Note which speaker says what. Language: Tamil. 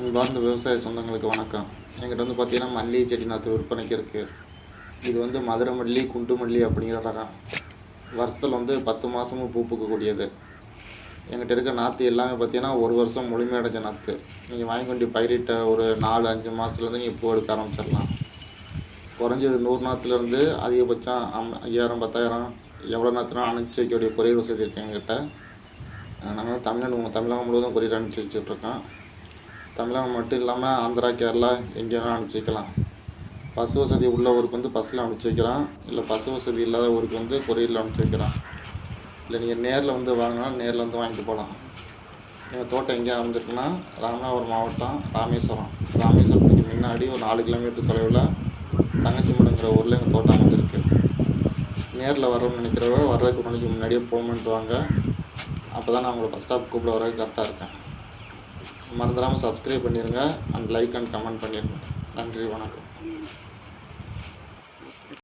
Speaker 1: அன்பார்ந்த விவசாய சொந்தங்களுக்கு வணக்கம். என்கிட்ட வந்து பார்த்தீங்கன்னா மல்லி செடி நாற்று விற்பனைக்கு இருக்குது இது வந்து மதுரை மல்லி குண்டு மல்லி அப்படிங்கிற ரகம். வருஷத்தில் வந்து பத்து மாதமும் பூ பூக்கக்கூடியது. என்கிட்ட இருக்க நாற்று எல்லாமே பார்த்தீங்கன்னா ஒரு வருஷம் முழுமையடைஞ்ச நாற்று நீங்கள் வாங்கி கொண்டு பயிரிட்ட ஒரு நாலு அஞ்சு மாதத்துலேருந்து நீங்கள் பூ எடுக்க ஆரம்பிச்சிடலாம். குறைஞ்சது நூறு நாற்றுலேருந்து அதிகபட்சம் அம் ஐயாயிரம் பத்தாயிரம் எவ்வளோ நாற்றுனா அனுப்பிச்சி வைக்கக்கூடிய கொரியர் வசதி இருக்குது எங்கிட்ட நாங்கள் தமிழ்நாடு தமிழகம் முழுவதும் கொரியர் அனுப்பிச்சி வச்சுட்ருக்கோம் தமிழகம் மட்டும் இல்லாமல் ஆந்திரா கேரளா எங்கே வேணால் அனுப்பிச்சி வைக்கலாம். பஸ் வசதி உள்ள ஊருக்கு வந்து பஸ்ஸில் அனுப்பிச்சி வைக்கிறான் இல்லை பஸ் வசதி இல்லாத ஊருக்கு வந்து கொரியரில் அனுப்பிச்சி வைக்கிறான் இல்லை நீங்கள் நேரில் வந்து வாங்கினா நேரில் வந்து வாங்கிட்டு போகலாம். எங்கள் தோட்டம் எங்கே அமைஞ்சிருக்குன்னா ராமநாதபுரம் மாவட்டம் ராமேஸ்வரம். ராமேஸ்வரத்துக்கு முன்னாடி ஒரு நாலு கிலோமீட்டர் தொலைவில் தங்கச்சிமடங்கிற ஊரில் எங்கள் தோட்டம் அமைஞ்சிருக்கு. நேரில் வரணும்னு நினைக்கிறவங்க வர்றதுக்கு முன்னாடி முன்னாடியே போகணுன்ட்டு வாங்க. அப்போ தான் நான் உங்களை பஸ் ஸ்டாப் கூப்பிட வரதுக்கு கரெக்டாக இருக்கேன். மறந்துடாமல் சப்ஸ்கிரைப் பண்ணிடுங்க அண்ட் லைக் அண்ட் கமெண்ட் பண்ணிடுங்க நன்றி வணக்கம்.